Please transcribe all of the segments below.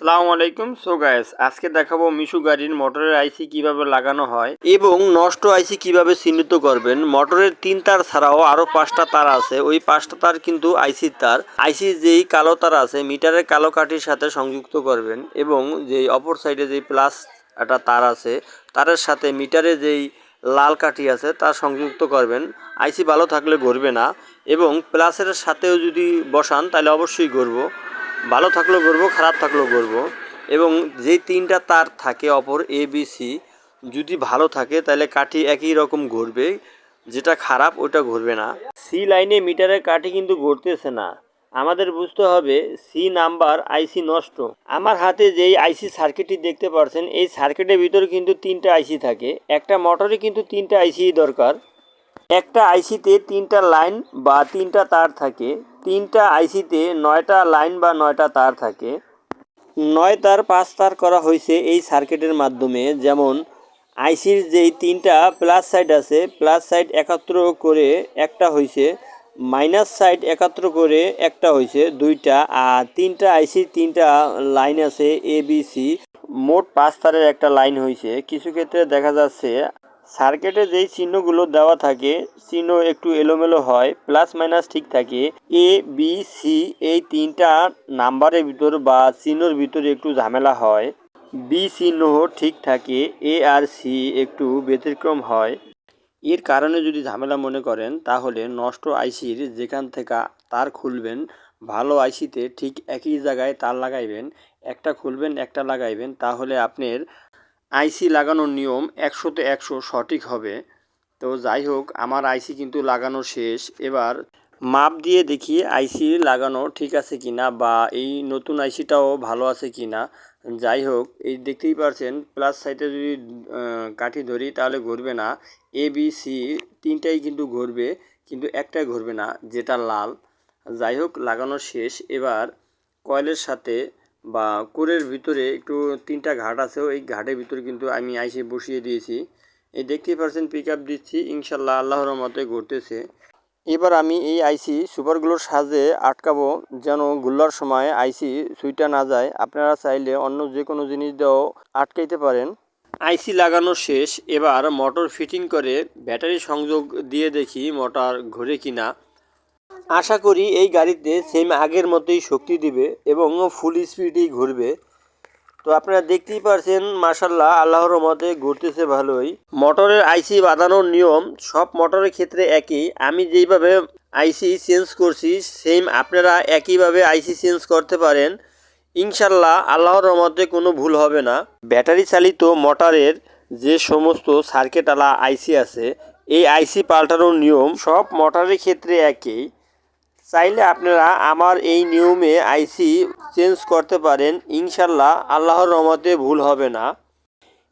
আসসালামু আলাইকুম। So guys আজকে দেখাবো মিশু গাড়ির মোটরের আইসি কীভাবে লাগানো হয় এবং নষ্ট আইসি কীভাবে চিহ্নিত করবেন। মোটরের তিন তার ছাড়াও আরও পাঁচটা তার আছে। ওই পাঁচটা তার কিন্তু আইসির তার। আইসির যেই কালো তার আছে, মিটারের কালো কাঠির সাথে সংযুক্ত করবেন এবং যেই অপর সাইডে যেই প্লাস একটা তার আছে, তারের সাথে মিটারে যেই লাল কাঠি আছে, তা সংযুক্ত করবেন। আইসি ভালো থাকলে ঘুরবে না এবং প্লাসের সাথেও যদি বসান, তাহলে অবশ্যই ঘুরবো। ভালো থাকলেও করব, খারাপ থাকলেও করব। এবং যেই তিনটা তার থাকে, অপর এ বি সি যদি ভালো থাকে, তাহলে কাঠি একই রকম ঘুরবে। যেটা খারাপ, ওটা ঘুরবে না। সি লাইনে মিটারের কাঠি কিন্তু ঘুরতেছে না। আমাদের বুঝতে হবে সি নাম্বার আইসি নষ্ট। আমার হাতে যেই আইসি সার্কিটটি দেখতে পাচ্ছেন এই সার্কিটের ভিতরে কিন্তু তিনটা আইসি থাকে। একটা মোটরে কিন্তু তিনটা আইসি দরকার। একটা আইসিতে তিনটা লাইন বা তিনটা তার থাকে। তিনটা আইসিতে নয়টা লাইন বা নয়টা তার থাকে। নয় তার, পাঁচ তার করা হয়েছে এই সার্কিটের মাধ্যমে। যেমন, আইসির যেই তিনটা প্লাস সাইড আছে, প্লাস সাইড একাত্র করে একটা হয়েছে, মাইনাস সাইড একাত্র করে একটা হয়েছে, দুইটা। আর তিনটা আইসির তিনটা লাইন আছে, এ, বি, সি। মোট পাঁচ তারের একটা লাইন হয়েছে। কিছু ক্ষেত্রে দেখা যাচ্ছে সার্কিটে যেই চিহ্নগুলো দেওয়া থাকে, চিহ্ন একটু এলোমেলো হয় প্লাস মাইনাস ঠিক থাকে। এ বি সি এই তিনটা নাম্বারের ভিতর বা চিহ্নর ভিতরে একটু ঝামেলা হয়। বি চিহ্ন ঠিক থাকে এ আর সি একটু ব্যতিক্রম হয়। এর কারণে যদি ঝামেলা মনে করেন, তাহলে নষ্ট আইসির যেখান থেকে তার খুলবেন, ভালো আইসিতে ঠিক একই জায়গায় তার লাগাইবেন। একটা খুলবেন, একটা লাগাইবেন, তাহলে আপনার আইসি লাগানোর নিয়ম একশোতে একশো সঠিক হবে। তো যাই হোক, আমার আইসি কিন্তু লাগানো শেষ। এবার মাপ দিয়ে দেখি আইসি লাগানো ঠিক আছে কি না বা এই নতুন আইসিটাও ভালো আছে কি না যাই হোক, এই দেখতেই পারছেন প্লাস সাইডে যদি কাঠি ধরি তাহলে ঘুরবে না। এ বি সি তিনটাই কিন্তু ঘুরবে, কিন্তু একটাই ঘুরবে না, যেটা লাল। যাই হোক, লাগানো শেষ। এবার কয়েলের সাথে বা কোরের ভিতরে একটু তিনটা ঘাট আছে, ওই ঘাটের ভিতরে কিন্তু আমি আইসি বসিয়ে দিয়েছি। এই দেখতেই পারছেন পিক আপ দিচ্ছি, ইনশাল্লাহ আল্লাহর মতে ঘুরতেছে। এবার আমি এই আইসি সুপারগুলোর সাহায্যে আটকাবো, যেন গুল্লার সময় আইসি সুইটা না যায়। আপনারা চাইলে অন্য যে কোনো জিনিস দিয়েও আটকাইতে পারেন। আইসি লাগানো শেষ, এবার মোটর ফিটিং করে ব্যাটারি সংযোগ দিয়ে দেখি মোটর ঘুরে কিনা। আশা করি এই গাড়িতে সেম আগের মতোই শক্তি দিবে এবং ফুল স্পিডেই ঘুরবে। তো আপনারা দেখতেই পারছেন মার্শাল্লাহ আল্লাহর মতে ঘুরতেছে ভালোই। মোটরের আইসি বাঁধানোর নিয়ম সব মোটরের ক্ষেত্রে একই। আমি যেইভাবে আইসি চেঞ্জ করছি সেম আপনারা একইভাবে আইসি চেঞ্জ করতে পারেন। ইনশাল্লাহ আল্লাহর রহমতে কোনো ভুল হবে না। ব্যাটারি চালিত মোটরের যে সমস্ত সার্কিটওয়ালা আইসি আছে, এই আইসি পাল্টানোর নিয়ম সব মোটরের ক্ষেত্রে একই। চাইলে আপনারা আমার এই নিয়মে আইসি চেঞ্জ করতে পারেন। ইনশাল্লাহ আল্লাহর রহমতে ভুল হবে না।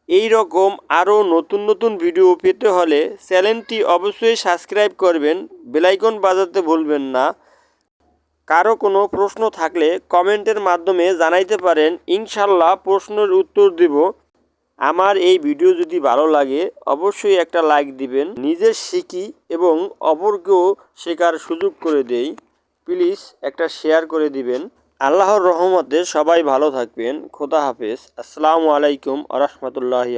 এই রকম আরও নতুন নতুন ভিডিও পেতে হলে চ্যানেলটি অবশ্যই সাবস্ক্রাইব করবেন। বেলাইকন বাজাতে ভুলবেন না। কারও কোনো প্রশ্ন থাকলে কমেন্টের মাধ্যমে জানাইতে পারেন। ইনশাল্লাহ প্রশ্নের উত্তর দেব। আমার এই ভিডিও যদি ভালো লাগে অবশ্যই একটা লাইক দিবেন। নিজের শিখি এবং অপরকেও শেখার সুযোগ করে দেই। প্লিজ একটা শেয়ার করে দিবেন। আল্লাহর রহমতে সবাই ভালো থাকবেন। খোদা হাফেজ। আসসালামু আলাইকুম আ রহমতুল্লাহি